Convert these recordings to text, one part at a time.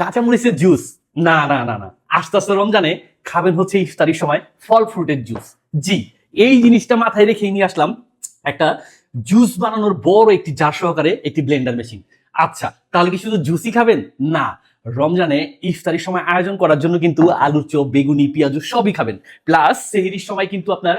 কাঁচামরিচের জুস না না না না। আস্তে আস্তে রমজানে খাবেন হচ্ছে ইফতারির সময় ফল ফ্রুটের জুস জি, এই জিনিসটা মাথায় রেখে নিয়ে আসলাম একটা জুস বানানোর বড় একটি জার সহকারে একটি ব্লেন্ডার মেশিন আচ্ছা তাহলে কি শুধু জুসই খাবেন? না। রমজানে ইফতারির সময় আয়োজন করার জন্য কিন্তু আলুর চপ, বেগুনি, পেঁয়াজু সবই খাবেন। প্লাস সেহেরির সময় কিন্তু আপনার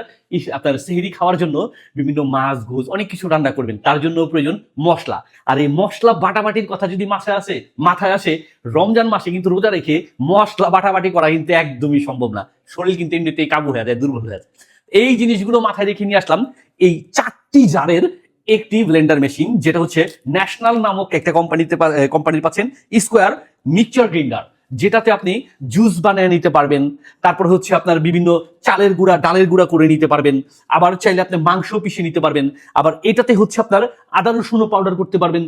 আপনার সেহেরি খাওয়ার জন্য বিভিন্ন মাছ ঘুষ অনেক কিছু রান্না করবেন। তার জন্য প্রয়োজন মশলা। আর এই মশলা বাটাবাটির কথা যদি মাথায় আসে মাথায় আসে, রমজান মাসে কিন্তু রোজা রেখে মশলা বাটাবাটি করা কিন্তু একদমই সম্ভব না। শরীর কিন্তু এমনিতেই কাবু হয়ে যায়, দুর্বল হয়ে যায়। এই জিনিসগুলো মাথায় রেখে নিয়ে আসলাম। এই চারটি জারের একটি ব্লেন্ডার মেশিন যেটা হচ্ছে ন্যাশনাল নামক একটা কোম্পানিতে কোম্পানির পাচ্ছেন স্কোয়ার মিক্সচার গ্রিন্ডার, যেটাতে আপনি জুস বানিয়ে নিতে পারবেন, তারপর হচ্ছে আপনার বিভিন্ন চালের গুঁড়া, ডালের গুঁড়া করে নিতে পারবেন, আবার চাইলে আপনি মাংস পিষে নিতে পারবেন, আবার এটাতে হচ্ছে আপনার আদা রসুনও পাউডার করতে পারবেন।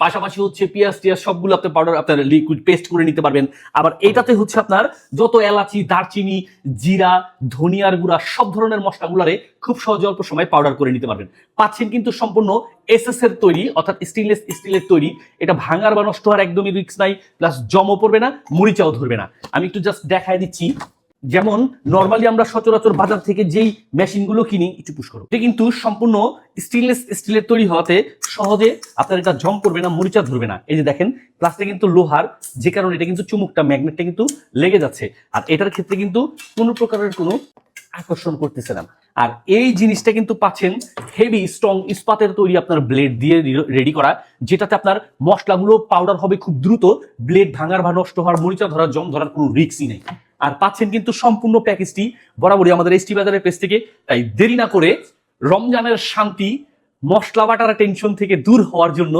পাশাপাশি হচ্ছে পেঁয়াজ টিয়াজ সবগুলো আপনার পাউডার আপনার লিকুইড পেস্ট করে নিতে পারবেন। আবার এটাতে হচ্ছে আপনার যত এলাচি, দারচিনি, জিরা, ধনিয়ার গুঁড়া, সব ধরনের মশলাগুলারে খুব সহজে অল্প সময় পাউডার করে নিতে পারবেন। পাচ্ছেন কিন্তু সম্পূর্ণ এসএস এর তৈরি, অর্থাৎ স্টেনলেস স্টিলের তৈরি। এটা ভাঙার বা নষ্ট হওয়ার একদমই রিস্ক নাই প্লাস জমও পড়বে না, মরিচাও ধরবে না। আমি একটু জাস্ট দেখায় দিচ্ছি। যেমন নর্মালি আমরা সচরাচর বাজার থেকে যেই মেশিনগুলো কিনি, একটু পুশ করো। এটা কিন্তু সম্পূর্ণ স্টেনলেস স্টিলের তৈরি হওয়াতে সহজে আপনার এটা জং করবে না, মরিচা ধরবে না। এই যে দেখেন প্লাস্টিক কিন্তু লোহার, যে কারণে এটা কিন্তু চুমুকটা ম্যাগনেটটা কিন্তু লেগে যাচ্ছে। আর এটার ক্ষেত্রে কিন্তু কোনো প্রকারের কোনো আকর্ষণ করতেছে না। আর এই জিনিসটা কিন্তু পাচ্ছেন হেভি স্ট্রং ইস্পাতের তৈরি আপনার ব্লেড দিয়ে রেডি করা, যেটাতে আপনার মশলাগুলো পাউডার হবে খুব দ্রুত ব্লেড ভাঙার বা নষ্ট হওয়ার, মরিচা ধরার জম ধরার কোনো রিক্সই নেই। আর পাচ্ছেন কিন্তু সম্পূর্ণ প্যাকেজটি বরাবরই আমাদের এসটি বাজারের পেজ থেকে। তাই দেরি না করে রমজানের শান্তি, মশলা বাটার টেনশন থেকে দূর হওয়ার জন্য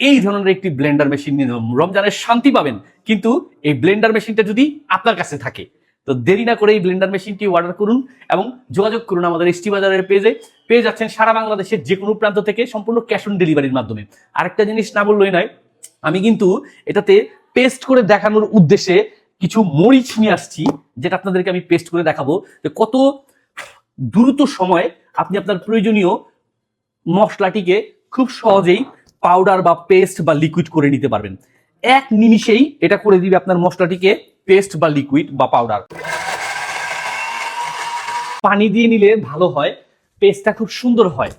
এই ধরনের একটি ব্লেন্ডার মেশিন রমজানের শান্তি পাবেন, কিন্তু এই ব্লেন্ডার মেশিনটা যদি আপনার কাছে থাকে, তো দেরি না করে এই ব্লেন্ডার মেশিনটি অর্ডার করুন এবং যোগাযোগ করুন আমাদের এসটি বাজারের পেজে। পেয়ে যাচ্ছেন সারা বাংলাদেশের যে কোনো প্রান্ত থেকে সম্পূর্ণ ক্যাশ অন ডেলিভারির মাধ্যমে। আরেকটা জিনিস না বললেই নয়, আমি কিন্তু এটাতে পেস্ট করে দেখানোর উদ্দেশ্যে কিছু মরিচ নিয়ে আসছি, যেটা আপনাদেরকে আমি পেস্ট করে দেখাবো যে কত দ্রুত সময় আপনি আপনার প্রয়োজনীয় মশলাটিকে খুব সহজেই পাউডার বা পেস্ট বা লিকুইড করে নিতে পারবেন। এক নিমিষেই এটা করে দিবে আপনার মশলাটিকে পেস্ট বা লিকুইড বা পাউডার পানি দিয়ে নিলে ভালো হয় পেস্টটা খুব সুন্দর হয়।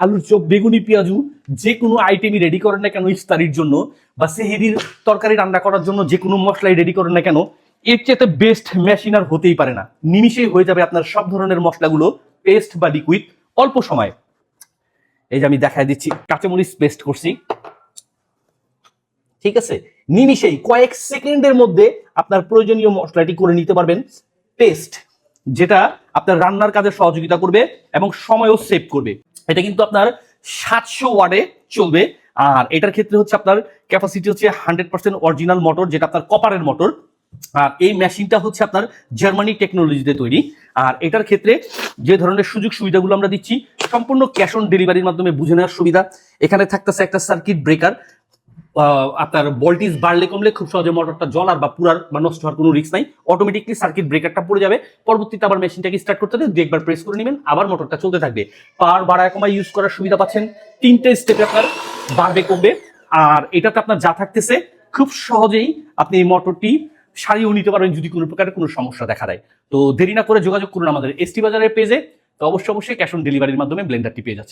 আলুর চপ, বেগুনি, পেঁয়াজু যে কোনো আইটেমই রেডি করেন না কেন ইফতারির জন্য বা সেহেরির তরকারি রান্না করার জন্য যে কোনো মশলাই রেডি করেন না কেন, এর চেয়ে বেস্ট মেশিন আর হতেই পারে না। নিমিশেই হয়ে যাবে আপনার সব ধরনের মশলাগুলো পেস্ট বা লিকুইড অল্প সময়। এই যে আমি দেখাই দিচ্ছি, কাঁচামরিচ পেস্ট করছি। ঠিক আছে? নিমিশেই কয়েক সেকেন্ডের মধ্যে আপনার প্রয়োজনীয় মশলাটি করে নিতে পারবেন পেস্ট যেটা আপনার রান্নার কাজে সহযোগিতা করবে এবং সময়ও সেভ করবে। এটা কিন্তু আপনার সাতশো ওয়ার্ডে চলবে। আর এটার ক্ষেত্রে হচ্ছে আপনার ক্যাপাসিটি হচ্ছে হান্ড্রেড পার্সেন্ট অরিজিনাল মোটর যেটা আপনার কপারের মোটর আর এই মেশিনটা হচ্ছে আপনার জার্মানি টেকনোলজিতে তৈরি। আর এটার ক্ষেত্রে যে ধরনের সুযোগ সুবিধাগুলো আমরা দিচ্ছি, সম্পূর্ণ ক্যাশ অন ডেলিভারির মাধ্যমে বুঝে নেওয়ার সুবিধা। এখানে থাকতেছে একটা সার্কিট ব্রেকার আপনার ভোল্টেজ বাড়লে কমলে খুব সহজে মোটরটা জ্বলার বা পুরার বা নষ্ট হওয়ার কোনো রিস্ক নাই। অটোমেটিকলি সার্কিট ব্রেকারটা পড়ে যাবে। পরবর্তীতে আবার মেশিনটাকে স্টার্ট করতে হলে দু একবার প্রেস করে নেবেন, আবার মোটরটা চলতে থাকবে। পাওয়ার বাড়ায় কমায় ইউজ করার সুবিধা পাচ্ছেন। তিনটে স্টেপে আপনার বাড়বে, কমবে। আর এটাতে আপনার যা থাকতেছে, খুব সহজেই আপনি এই মোটরটি সারিয়েও নিতে পারবেন যদি কোনো প্রকারের কোনো সমস্যা দেখা দেয়। তো দেরি না করে যোগাযোগ করুন আমাদের এসটি বাজারের পেজে তো অবশ্যই অবশ্যই ক্যাশ অন ডেলিভারির মাধ্যমে ব্লেন্ডারটি পেয়ে যাচ্ছে